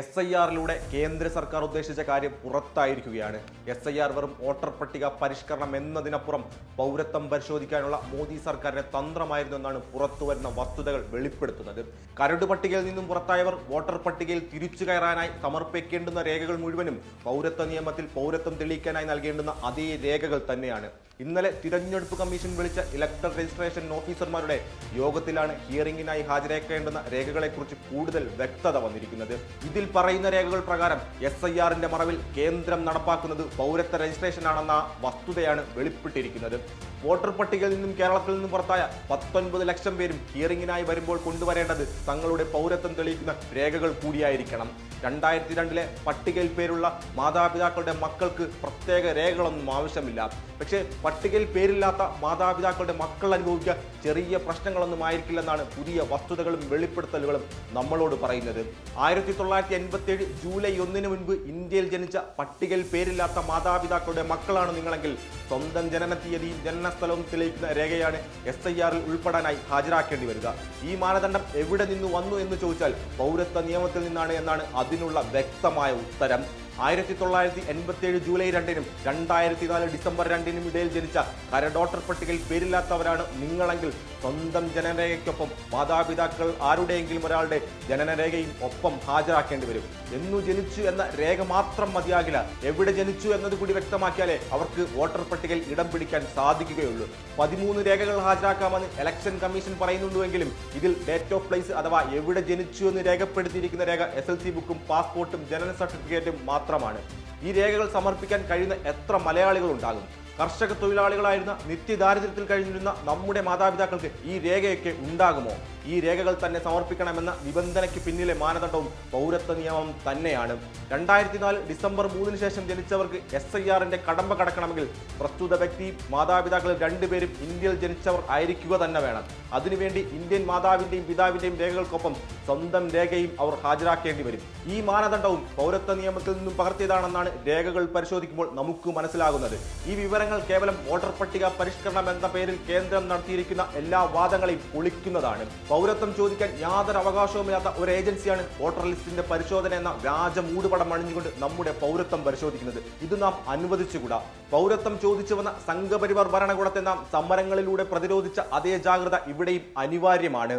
S I ആറിലൂടെ കേന്ദ്ര സർക്കാർ ഉദ്ദേശിച്ച കാര്യം പുറത്തായിരിക്കുകയാണ്. എസ് ഐ ആർ വെറും വോട്ടർ പട്ടിക പരിഷ്കരണം എന്നതിനപ്പുറം പൗരത്വം പരിശോധിക്കാനുള്ള മോദി സർക്കാരിന്റെ തന്ത്രമായിരുന്നു എന്നാണ് പുറത്തുവരുന്ന വസ്തുതകൾ വെളിപ്പെടുത്തുന്നത്. കരട് പട്ടികയിൽ നിന്നും പുറത്തായവർ വോട്ടർ പട്ടികയിൽ തിരിച്ചു കയറാനായി സമർപ്പിക്കേണ്ടുന്ന രേഖകൾ മുഴുവനും പൗരത്വ നിയമത്തിൽ പൗരത്വം തെളിയിക്കാനായി നൽകേണ്ടുന്ന അതേ രേഖകൾ തന്നെയാണ്. ഇന്നലെ തിരഞ്ഞെടുപ്പ് കമ്മീഷൻ വിളിച്ച ഇലക്ടർ രജിസ്ട്രേഷൻ ഓഫീസർമാരുടെ യോഗത്തിലാണ് ഹിയറിംഗിനായി ഹാജരാക്കേണ്ടുന്ന രേഖകളെക്കുറിച്ച് കൂടുതൽ വ്യക്തത വന്നിരിക്കുന്നത്. ഇതിൽ പറയുന്ന രേഖകൾ പ്രകാരം എസ് ഐ ആറിന്റെ മറവിൽ കേന്ദ്രം നടപ്പാക്കുന്നത് പൗരത്വ രജിസ്ട്രേഷൻ ആണെന്ന വസ്തുതയാണ് വെളിപ്പെട്ടിരിക്കുന്നത്. വോട്ടർ പട്ടികയിൽ നിന്നും കേരളത്തിൽ നിന്നും പുറത്തായ പത്തൊൻപത് ലക്ഷം പേരും ഹിയറിംഗിനായി വരുമ്പോൾ കൊണ്ടുവരേണ്ടത് തങ്ങളുടെ പൗരത്വം തെളിയിക്കുന്ന രേഖകൾ കൂടിയായിരിക്കണം. രണ്ടായിരത്തി രണ്ടിലെ പട്ടികയിൽ പേരുള്ള മാതാപിതാക്കളുടെ മക്കൾക്ക് പ്രത്യേക രേഖകളൊന്നും ആവശ്യമില്ല. പക്ഷേ പട്ടികയിൽ പേരില്ലാത്ത മാതാപിതാക്കളുടെ മക്കൾ അനുഭവിക്കുക ചെറിയ പ്രശ്നങ്ങളൊന്നും ആയിരിക്കില്ലെന്നാണ് പുതിയ വസ്തുതകളും വെളിപ്പെടുത്തലുകളും നമ്മളോട് പറയുന്നത്. ആയിരത്തി തൊള്ളായിരത്തി എൺപത്തി ഏഴ് ജൂലൈ ഒന്നിന് മുൻപ് ഇന്ത്യയിൽ ജനിച്ച പട്ടികയിൽ പേരില്ലാത്ത മാതാപിതാക്കളുടെ മക്കളാണ് നിങ്ങളെങ്കിൽ സ്വന്തം ജനന തീയതിയും ജനനസ്ഥലവും തെളിയിക്കുന്ന രേഖയാണ് എസ് ഐ ആറിൽ ഉൾപ്പെടാനായി ഹാജരാക്കേണ്ടി വരിക. ഈ മാനദണ്ഡം എവിടെ നിന്ന് വന്നു എന്ന് ചോദിച്ചാൽ പൗരത്വ നിയമത്തിൽ നിന്നാണ് എന്നാണ് അതിനുള്ള വ്യക്തമായ ഉത്തരം. ആയിരത്തി തൊള്ളായിരത്തി എൺപത്തി ഏഴ് ജൂലൈ രണ്ടിനും രണ്ടായിരത്തി നാല് ഡിസംബർ രണ്ടിനും ഇടയിൽ ജനിച്ച കരഡോട്ടർ പട്ടികയിൽ പേരില്ലാത്തവരാണ് നിങ്ങളെങ്കിൽ സ്വന്തം ജനനരേഖയ്ക്കൊപ്പം മാതാപിതാക്കൾ ആരുടെയെങ്കിലും ഒരാളുടെ ജനനരേഖയും ഒപ്പം ഹാജരാക്കേണ്ടി വരും. എന്നു ജനിച്ചു എന്ന രേഖ മാത്രം മതിയാകില്ല. എവിടെ ജനിച്ചു എന്നത് കൂടി വ്യക്തമാക്കിയാലേ അവർക്ക് വോട്ടർ പട്ടികയിൽ ഇടം പിടിക്കാൻ സാധിക്കുകയുള്ളൂ. പതിമൂന്ന് രേഖകൾ ഹാജരാക്കാമെന്ന് ഇലക്ഷൻ കമ്മീഷൻ പറയുന്നുണ്ടെങ്കിലും ഇതിൽ ഡേറ്റ് ഓഫ് പ്ലേസ് അഥവാ എവിടെ ജനിച്ചു എന്ന് രേഖപ്പെടുത്തിയിരിക്കുന്ന രേഖ എസ് ബുക്കും പാസ്പോർട്ടും ജനന സർട്ടിഫിക്കറ്റും മാത്രമാണ്. ഈ രേഖകൾ സമർപ്പിക്കാൻ കഴിയുന്ന എത്ര മലയാളികൾ ഉണ്ടാകും കർഷക തൊഴിലാളികളായിരുന്ന നിത്യദാരിദ്ര്യത്തിൽ കഴിഞ്ഞിരുന്ന നമ്മുടെ മാതാപിതാക്കൾക്ക് ഈ രേഖയൊക്കെ ഉണ്ടാകുമോ? ഈ രേഖകൾ തന്നെ സമർപ്പിക്കണമെന്ന നിബന്ധനയ്ക്ക് പിന്നിലെ മാനദണ്ഡവും പൗരത്വ നിയമം തന്നെയാണ്. രണ്ടായിരത്തി നാല് ഡിസംബർ മൂന്നിന് ശേഷം ജനിച്ചവർക്ക് എസ് ഐ ആറിന്റെ കടമ്പ കടക്കണമെങ്കിൽ പ്രസ്തുത വ്യക്തി മാതാപിതാക്കൾ രണ്ടുപേരും ഇന്ത്യയിൽ ജനിച്ചവർ ആയിരിക്കുക തന്നെ വേണം. അതിനുവേണ്ടി ഇന്ത്യൻ മാതാവിന്റെയും പിതാവിന്റെയും രേഖകൾക്കൊപ്പം സ്വന്തം രേഖയും അവർ ഹാജരാക്കേണ്ടി വരും. ഈ മാനദണ്ഡവും പൗരത്വ നിയമത്തിൽ നിന്നും പകർത്തിയതാണെന്നാണ് രേഖകൾ പരിശോധിക്കുമ്പോൾ നമുക്ക് മനസ്സിലാകുന്നത്. ഈ വിവരങ്ങൾ കേവലം വോട്ടർ പട്ടിക പരിഷ്കരണം എന്ന പേരിൽ കേന്ദ്രം നടത്തിയിരിക്കുന്ന എല്ലാ വാദങ്ങളെയും ഒളിക്കുന്നതാണ്. പൗരത്വം ചോദിക്കാൻ യാതൊരു അവകാശവുമില്ലാത്ത ഒരു ഏജൻസിയാണ് വോട്ടർ ലിസ്റ്റിന്റെ പരിശോധന എന്ന വ്യാജ മൂടുപടം അണിഞ്ഞുകൊണ്ട് നമ്മുടെ പൗരത്വം പരിശോധിക്കുന്നത്. ഇത് നാം അനുവദിച്ചുകൂടാ. പൗരത്വം ചോദിച്ചു വന്ന സംഘപരിവാർ ഭരണകൂടത്തെ നാം സമരങ്ങളിലൂടെ പ്രതിരോധിച്ച അതേ ജാഗ്രത ഇവിടെയും അനിവാര്യമാണ്.